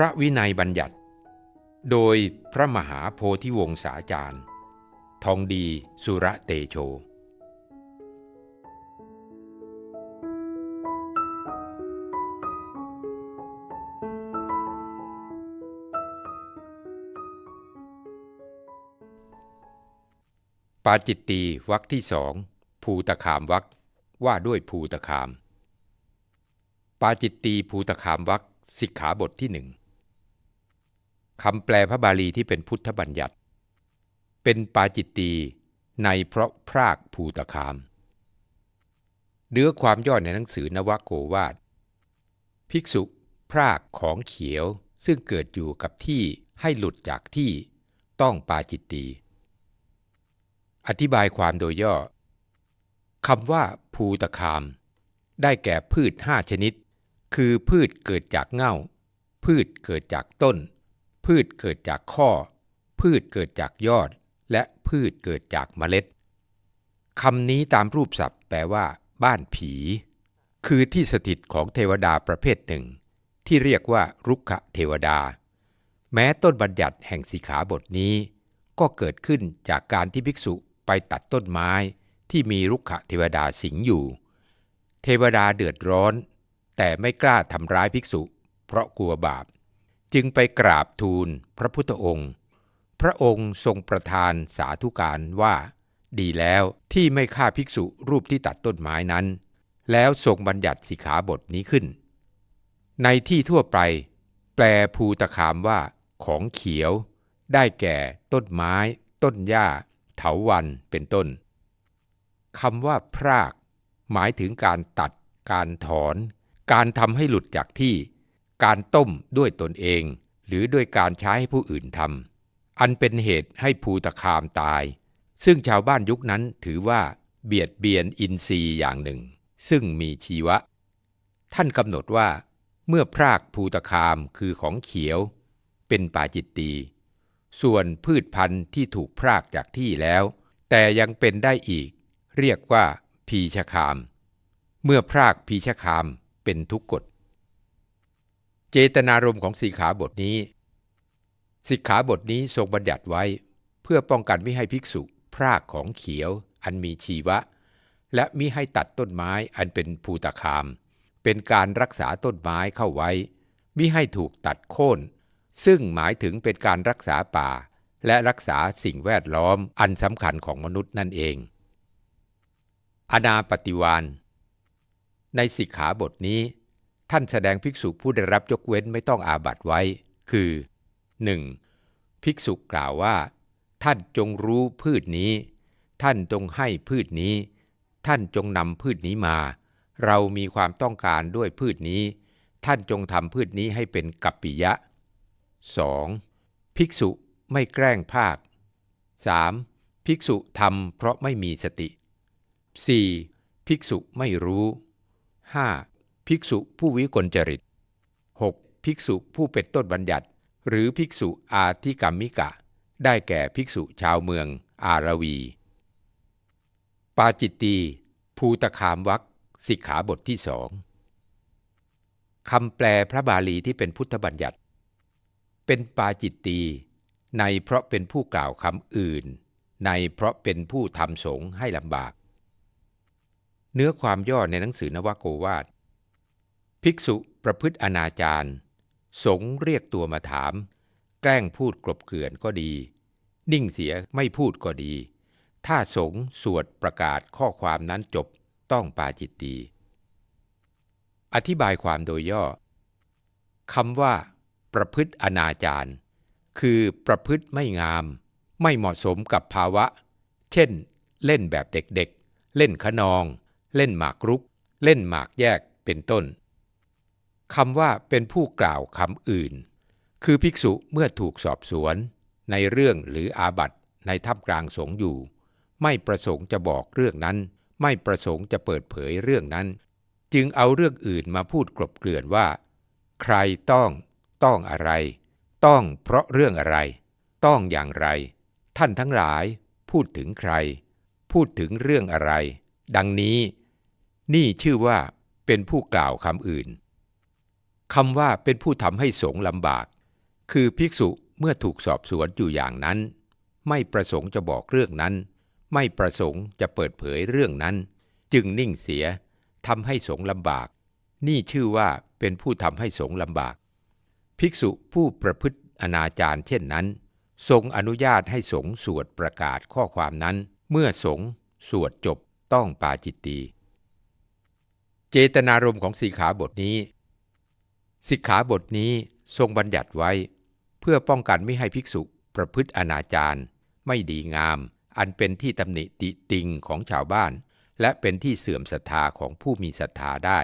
พระวินัยบัญญัติ โดยพระมหาโพธิวงศาจารย์ ทองดีสุระเตโชปาจิตตีวรรคที่สองภูตคามวรรคว่าด้วยภูตคาม ปาจิตตีภูตคามวรรคสิกขาบทที่หนึ่ง คำแปลพระบาลีที่เป็นพุทธบัญญัติ เป็นปาจิตตีในเพราะพรากภูตคาม เนื้อความย่อในหนังสือนวโกวาท ภิกษุพรากของเขียวซึ่งเกิดอยู่กับที่ให้หลุดจากที่ต้องปาจิตตีอธิบายความโดยย่อคำว่าภูตคาม ได้แก่พืชห้าชนิด คือพืชเกิดจากเง่า พืชเกิดจากต้น พืชเกิดจากข้อ พืชเกิดจากยอด และพืชเกิดจากเมล็ดคำนี้ตามรูปศัพท์แปลว่า บ้านผี คือที่สถิตของเทวดาประเภทหนึ่ง ที่เรียกว่ารุกขเทวดา แม้ต้นบัญญัติแห่งสีขาบทนี้ ก็เกิดขึ้นจากการที่ภิกษุไปตัดต้นไม้ที่มีรุกขเทวดาสิงอยู่ เทวดาเดือดร้อน แต่ไม่กล้าทำร้ายภิกษุ เพราะกลัวบาป จึงไปกราบทูลพระพุทธองค์ พระองค์ทรงประทานสาธุการว่า ดีแล้วที่ไม่ฆ่าภิกษุรูปที่ตัดต้นไม้นั้น แล้วทรงบัญญัติสิกขาบทนี้ขึ้น ในที่ทั่วไป แปลภูตคามว่า ของเขียว ได้แก่ต้นไม้ ต้นหญ้า เถาวันเป็นต้นคำว่าพราก หมายถึงการตัด การถอน การทำให้หลุดจากที่ การต้มด้วยตนเอง หรือด้วยการใช้ให้ผู้อื่นทำอันเป็นเหตุให้ภูตคามตาย ซึ่งชาวบ้านยุคนั้นถือว่าเบียดเบียนอินทรีย์อย่างหนึ่ง ซึ่งมีชีวะ ท่านกำหนดว่า เมื่อพรากภูตคามคือของเขียว เป็นป่าจิตตีส่วนพืชพันธุ์ที่ถูกพรากจากที่แล้ว แต่ยังเป็นได้อีก เรียกว่าพีชคาม เมื่อพรากพีชคามเป็นทุกกฎ เจตนารมณ์ของสีขาบทนี้ สิกขาบทนี้ทรงบัญญัติไว้ เพื่อป้องกันไม่ให้ภิกษุพรากของเขียว อันมีชีวะ และมิให้ตัดต้นไม้อันเป็นภูตคาม เป็นการรักษาต้นไม้เข้าไว้ มิให้ถูกตัดโค่นซึ่งหมายถึงเป็นการรักษาป่า และรักษาสิ่งแวดล้อมอันสำคัญของมนุษย์นั่นเอง อนาปฏิวานในสิกขาบทนี้ ท่านแสดงภิกษุผู้ได้รับยกเว้นไม่ต้องอาบัตไว้ คือ 1. ภิกษุกล่าวว่า ท่านจงรู้พืชนี้ ท่านจงให้พืชนี้ ท่านจงนำพืชนี้มา เรามีความต้องการด้วยพืชนี้ ท่านจงทำพืชนี้ให้เป็นกัปปิยะ 2. ภิกษุไม่แกล้งภาค 3. ภิกษุทำเพราะไม่มีสติ 4. ภิกษุไม่รู้ 5. ภิกษุผู้วิกลจริต 6. ภิกษุผู้เป็นต้นบัญญัติ หรือภิกษุอาธิกรรมิกะ ได้แก่ภิกษุชาวเมือง อารวี ปาจิตตีภูตคามวักสิกขาบทที่สองคำแปลพระบาลีที่เป็นพุทธบัญญัติ เป็นปาจิตตีในเพราะเป็นผู้กล่าวคำอื่น ในเพราะเป็นผู้ทำสงให้ลำบาก เนื้อความย่อในหนังสือนวโกวาท ภิกษุประพฤติอนาจารสงเรียกตัวมาถาม แกล้งพูดกลบเกลื่อนก็ดี นิ่งเสียไม่พูดก็ดี ถ้าสงสวดประกาศข้อความนั้นจบต้องปาจิตตี อธิบายความโดยย่อคำว่า ประพฤติอนาจารคือประพฤติไม่งาม ไม่เหมาะสมกับภาวะ เช่น เล่นแบบเด็กๆเล่นขนอง เล่นหมากรุก เล่นหมากแยกเป็นต้น คำว่าเป็นผู้กล่าวคำอื่น คือภิกษุเมื่อถูกสอบสวน ในเรื่องหรืออาบัตในท่ามกลางสงอยู่ ไม่ประสงค์จะบอกเรื่องนั้น ไม่ประสงค์จะเปิดเผยเรื่องนั้น จึงเอาเรื่องอื่นมาพูดกลบเกลื่อนว่า ใครต้อง ต้องอะไร ต้องเพราะเรื่องอะไร ต้องอย่างไร ท่านทั้งหลาย พูดถึงใคร พูดถึงเรื่องอะไร ดังนี้ นี่ชื่อว่าเป็นผู้กล่าวคำอื่น คำว่าเป็นผู้ทำให้สงลำบาก คือภิกษุเมื่อถูกสอบสวนอยู่อย่างนั้น ไม่ประสงค์จะบอกเรื่องนั้น ไม่ประสงค์จะเปิดเผยเรื่องนั้น จึงนิ่งเสียทำให้สงลำบาก นี่ชื่อว่าเป็นผู้ทำให้สงลำบาก ภิกษุผู้ประพฤติอนาจารเช่นนั้น ทรงอนุญาตให้สงสวดประกาศข้อความนั้น เมื่อสงสวดจบต้องปาจิตตี เจตนารมณ์ของสีขาบทนี้ สิกขาบทนี้ทรงบัญญัติไว้ เพื่อป้องกันไม่ให้ภิกษุประพฤติอนาจารไม่ดีงาม อันเป็นที่ตำหนิติติงของชาวบ้าน และเป็นที่เสื่อมศรัทธาของผู้มีศรัทธาได้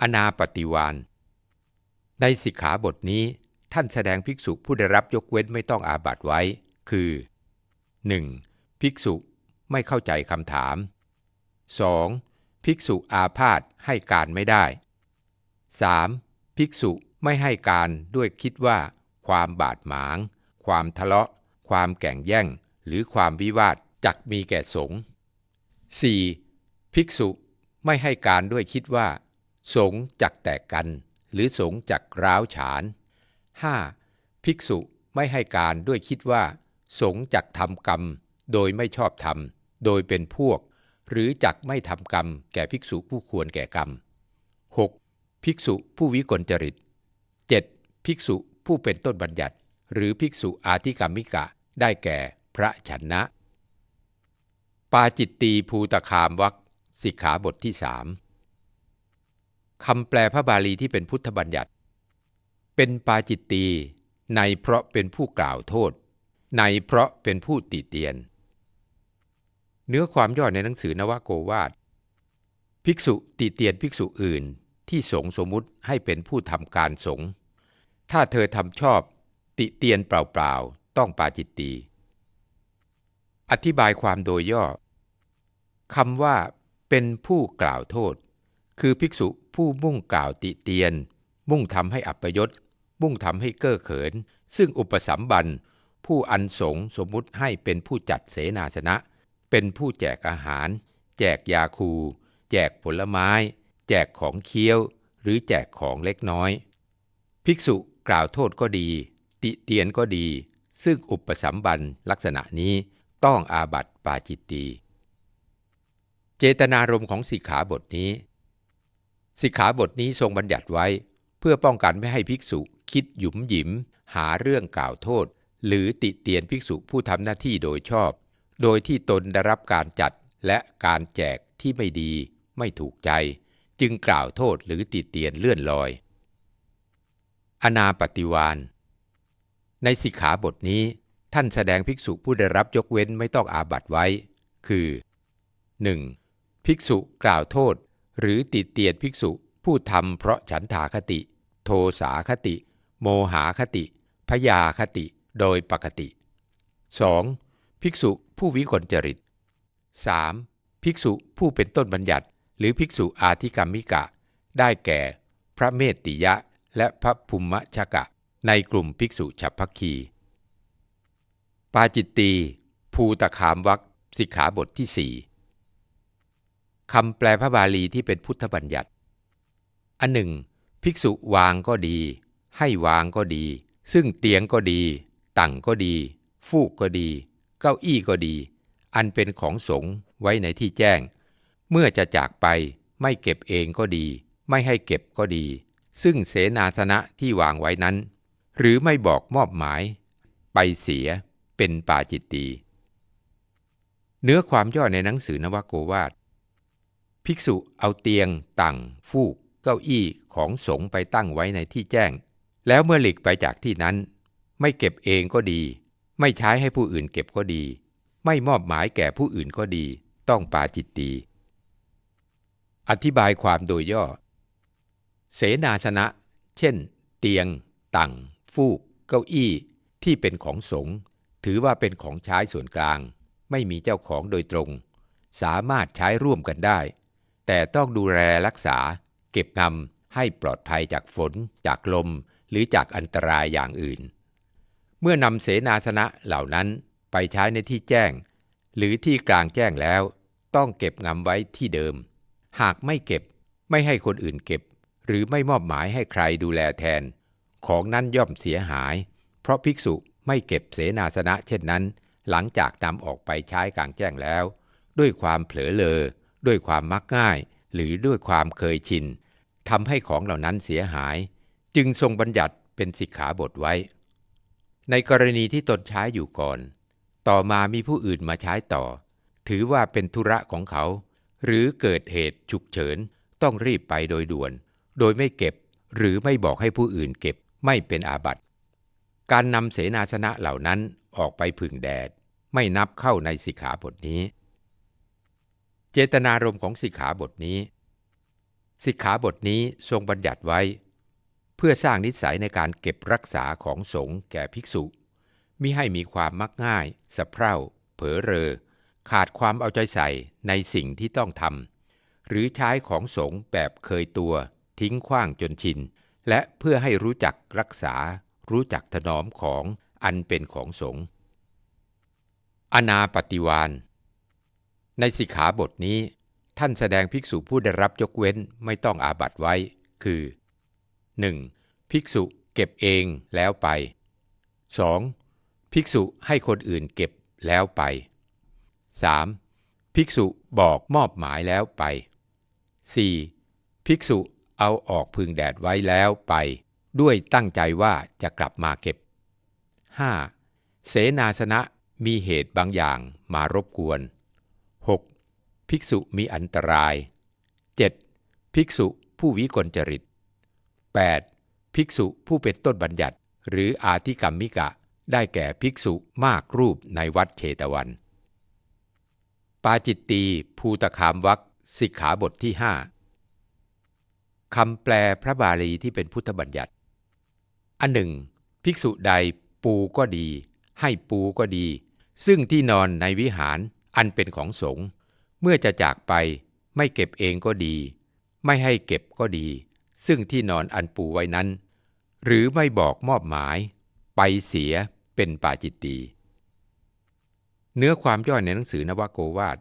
อนาปฏิวานในสิกขาบทนี้ท่านแสดงภิกษุผู้ได้รับยกเว้นไม่ต้องอาบัติไว้ คือ 1. ภิกษุไม่เข้าใจคำถาม 2. ภิกษุอาพาธให้การไม่ได้ 3. ภิกษุไม่ให้การด้วยคิดว่า ความบาดหมาง ความทะเลาะ ความแก่งแย่ง หรือความวิวาทจักมีแก่สงฆ์ 4. ภิกษุไม่ให้การด้วยคิดว่า สงฆ์จักแตกกัน หรือสงฆ์จักร้าวฉาน 5. ภิกษุไม่ให้การด้วยคิดว่า สงฆ์จักทำกรรม โดยไม่ชอบธรรม โดยเป็นพวก หรือจักไม่ทำกรรม แก่ภิกษุผู้ควรแก่กรรม 6. ภิกษุผู้วิกลจริต 7. ภิกษุผู้เป็นต้นบัญญัติ หรือภิกษุอาธิกรรมิกะ ได้แก่พระชนะ ปาจิตตีภูตคามวักสิกขาบทที่สามคำแปลพระบาลีที่เป็นพุทธบัญญัติ เป็นปาจิตตีในเพราะเป็นผู้กล่าวโทษ ในเพราะเป็นผู้ติเตียน เนื้อความย่อในหนังสือนวโกวาท ภิกษุติเตียนภิกษุอื่น ที่สงสมมุติให้เป็นผู้ทำการสง ถ้าเธอทำชอบ ติเตียนเปล่าๆ ต้องปาจิตตี อธิบายความโดยย่อคำว่า เป็นผู้กล่าวโทษ คือภิกษุผู้มุ่งกล่าวติเตียน มุ่งทำให้อัปยศ มุ่งทำให้เก้อเขิน ซึ่งอุปสัมบันผู้อันสงสมมุติให้เป็นผู้จัดเสนาสนะ เป็นผู้แจกอาหาร แจกยาคู แจกผลไม้ แจกของเคี้ยว หรือแจกของเล็กน้อย ภิกษุกล่าวโทษก็ดี ติเตียนก็ดี ซึ่งอุปสัมบันลักษณะนี้ต้องอาบัติปาจิตตีเจตนารมณ์ของสิกขาบทนี้สิกขาบทนี้ทรงบัญญัติไว้ เพื่อป้องกันไม่ให้ภิกษุคิดหยุมหยิม หาเรื่องกล่าวโทษ หรือติเตียนภิกษุผู้ทำหน้าที่โดยชอบ โดยที่ตนได้รับการจัดและการแจกที่ไม่ดี ไม่ถูกใจ จึงกล่าวโทษหรือติเตียนเลื่อนลอย อนาปฏิวานในสิกขาบทนี้ท่านแสดงภิกษุผู้ได้รับยกเว้นไม่ต้องอาบัตไว้ คือ 1. ภิกษุกล่าวโทษ หรือติเตียนภิกษุผู้ทำเพราะฉันทาคติ โทสาคติ โมหาคติพยาคติโดยปกติ 2. ภิกษุผู้วิกลจริต 3. ภิกษุผู้เป็นต้นบัญญัติ หรือภิกษุอาธิกรรมิกะ ได้แก่ พระเมติยะและพระภูมิชกะ ในกลุ่มภิกษุฉับพักคี ปาจิตตี ภูตคามวักสิกขาบทที่สี่คำแปลพระบาลีที่เป็นพุทธบัญญัติ อันหนึ่ง ภิกษุวางก็ดี ให้วางก็ดี ซึ่งเตียงก็ดี ตั่งก็ดี ฟูกก็ดี เก้าอี้ก็ดี อันเป็นของสงฆ์ไว้ในที่แจ้ง เมื่อจะจากไปไม่เก็บเองก็ดี ไม่ให้เก็บก็ดี ซึ่งเสนาสนะที่วางไว้นั้น หรือไม่บอกมอบหมาย ไปเสียเป็นปาจิตตีเนื้อความย่อในหนังสือนวโกวาท ภิกษุเอาเตียง ตั่ง ฟูก เก้าอี้ของสงไปตั้งไว้ในที่แจ้ง แล้วเมื่อหลีกไปจากที่นั้น ไม่เก็บเองก็ดี ไม่ใช้ให้ผู้อื่นเก็บก็ดี ไม่มอบหมายแก่ผู้อื่นก็ดี ต้องปาจิตตี อธิบายความโดยย่อ เสนาสนะ เช่น เตียง ตั่ง ฟูก เก้าอี้ ที่เป็นของสงฆ์ถือว่าเป็นของใช้ส่วนกลาง ไม่มีเจ้าของโดยตรง สามารถใช้ร่วมกันได้ แต่ต้องดูแลรักษา เก็บงำให้ปลอดภัยจากฝน จากลม หรือจากอันตรายอย่างอื่น เมื่อนำเสนาสนะเหล่านั้นไปใช้ในที่แจ้ง หรือที่กลางแจ้งแล้ว ต้องเก็บงำไว้ที่เดิม หากไม่เก็บ ไม่ให้คนอื่นเก็บ หรือไม่มอบหมายให้ใครดูแลแทน ของนั้นย่อมเสียหาย เพราะภิกษุไม่เก็บเสนาสนะเช่นนั้น หลังจากนำออกไปใช้กลางแจ้งแล้ว ด้วยความเผลอเลอ ด้วยความมักง่าย หรือด้วยความเคยชินทำให้ของเหล่านั้นเสียหาย จึงทรงบัญญัติเป็นสิกขาบทไว้ ในกรณีที่ตนใช้อยู่ก่อน ต่อมามีผู้อื่นมาใช้ต่อ ถือว่าเป็นธุระของเขา หรือเกิดเหตุฉุกเฉิน ต้องรีบไปโดยด่วน โดยไม่เก็บหรือไม่บอกให้ผู้อื่นเก็บไม่เป็นอาบัติ การนำเสนาสนะเหล่านั้นออกไปผึ่งแดด ไม่นับเข้าในสิกขาบทนี้ เจตนารมณ์ของสิกขาบทนี้ สิกขาบทนี้ทรงบัญญัติไว้ เพื่อสร้างนิสัยในการเก็บรักษาของสงฆ์แก่ภิกษุมิให้มีความมักง่ายสะเพร่า เผลอเรอ ขาดความเอาใจใส่ในสิ่งที่ต้องทำหรือใช้ของสงฆ์แบบเคยตัว ทิ้งขว้างจนชิน และเพื่อให้รู้จักรักษา รู้จักถนอมของอันเป็นของสงฆ์อนาปฏิวานในสิกขาบทนี้ ท่านแสดงภิกษุผู้ได้รับยกเว้นไม่ต้องอาบัตไว้ คือ 1. ภิกษุเก็บเองแล้วไป 2. ภิกษุให้คนอื่นเก็บแล้วไป 3. ภิกษุบอกมอบหมายแล้วไป 4. ภิกษุเอาออกพึงแดดไว้แล้วไป ด้วยตั้งใจว่าจะกลับมาเก็บ 5. เสนาสนะมีเหตุบางอย่างมารบกวน 6. ภิกษุมีอันตราย 7. ภิกษุผู้วิกลจริต 8. ภิกษุผู้เป็นต้นบัญญัติ หรืออาธิกรรมิกะ ได้แก่ภิกษุมากรูปในวัดเชตวัน ปาจิตตีภูตคามวักสิกขาบทที่ห้าคำแปลพระบาลีที่เป็นพุทธบัญญัติ อันหนึ่ง ภิกษุใดปูก็ดี ให้ปูก็ดี ซึ่งที่นอนในวิหารอันเป็นของสงฆ์เมื่อจะจากไปไม่เก็บเองก็ดี ไม่ให้เก็บก็ดี ซึ่งที่นอนอันปูไว้นั้น หรือไม่บอกมอบหมาย ไปเสียเป็นปาจิตตี เนื้อความย่อยในหนังสือนวโกวาท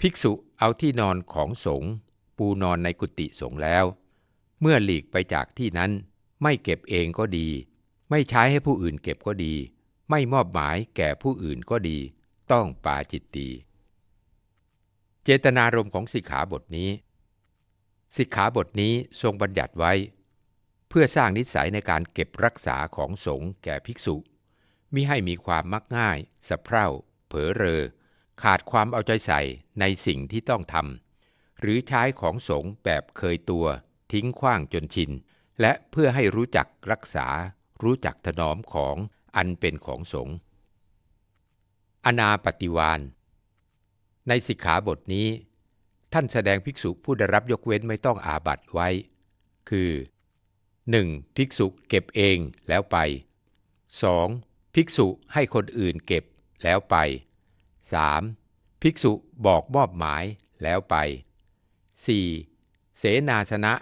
ภิกษุเอาที่นอนของสงฆ์ปูนอนในกุฏิสงฆ์แล้ว เมื่อหลีกไปจากที่นั้น ไม่เก็บเองก็ดี ไม่ใช้ให้ผู้อื่นเก็บก็ดี ไม่มอบหมายแก่ผู้อื่นก็ดี ต้องปาจิตตีเจตนารมณ์ของสิกขาบทนี้ สิกขาบทนี้ทรงบัญญัติไว้ เพื่อสร้างนิสัยในการเก็บรักษาของสงฆ์แก่ภิกษุ มิให้มีความมักง่ายสะเพร่า เผลอเรอ ขาดความเอาใจใส่ในสิ่งที่ต้องทำหรือใช้ของสงแบบเคยตัว ทิ้งขว้างจนชิน และเพื่อให้รู้จักรักษา รู้จักถนอมของอันเป็นของสงอนาปฏิวานในสิกขาบทนี้ ท่านแสดงภิกษุผู้ได้รับยกเว้นไม่ต้องอาบัตไว้ คือ 1. ภิกษุเก็บเองแล้วไป 2. ภิกษุให้คนอื่นเก็บแล้วไป 3. ภิกษุบอกมอบหมายแล้วไป 4. เสนาสนะ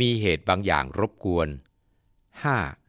มีเหตุบางอย่างรบกวน 5.